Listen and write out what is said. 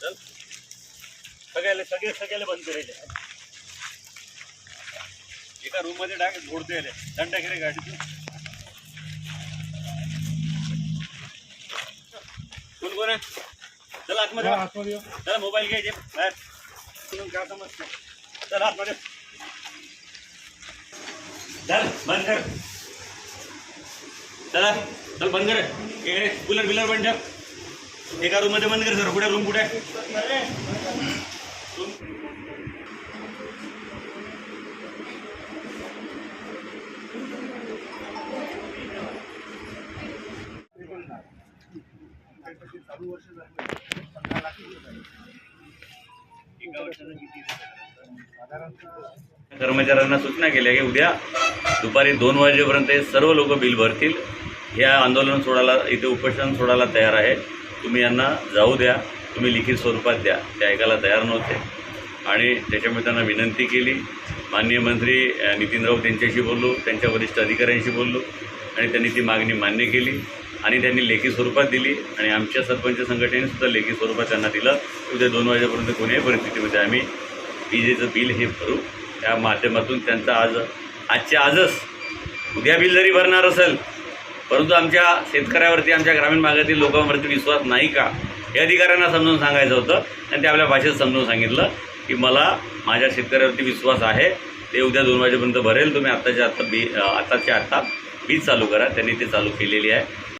चल सगळ्याला सगळे सगळ्याला बंद करायचे एका रूम मध्ये टाक झोडते याले दंडा खेळे गाडीतून कोण कोण आहे चला आतमध्ये वा. चला मोबाईल घ्यायचे बाहेर तुम्ही काय आतमध्ये चल बंद कर चला चल बंद कर. कूलर बिलर बंद ठेव. एका रूममध्ये बंद कर सर कुठे रूम कुठे? एका किती? कर्मचाऱ्यांना सूचना केल्या की उद्या दुपारी दोन वाजेपर्यंत सर्व लोक बिल भरतील. ह्या आंदोलन सोडायला इथे उपोषण सोडायला तयार आहे. तुम्ही यांना जाऊ द्या. तुम्ही लिखित स्वरूपात द्या. ते ऐकायला तयार नव्हते. आणि त्याच्यामुळे त्यांना विनंती केली. माननीय मंत्री नितीन राऊत यांच्याशी बोललो. त्यांच्या वरिष्ठ अधिकाऱ्यांशी बोललो. आणि त्यांनी ती मागणी मान्य केली. आणि त्यांनी लेखी स्वरूपात दिली. आणि आमच्या सरपंच संघटनेसुद्धा लेखी स्वरूपात त्यांना दिलं. उद्या दोन वाजेपर्यंत कोणीही परिस्थितीमध्ये आम्ही विजेचं बिल हे भरू. त्या माध्यमातून त्यांचा आज आजच्या आजच उद्या बिल जरी भरणार असेल परंतु आमच्या शेतकऱ्यावरती आमच्या ग्रामीण भागातील लोकांवरती विश्वास नाही का? हे अधिकाऱ्यांना समजून सांगायचं होतं आणि ते आपल्या भाषेत समजून सांगितलं की मला माझ्या शेतकऱ्यावरती विश्वास आहे. ते उद्या दोन वाजेपर्यंत भरेल. तुम्ही आत्ताच्या आत्ता बी आत्ताच्या आत्ता वीज चालू करा. त्यांनी ते चालू केलेली आहे.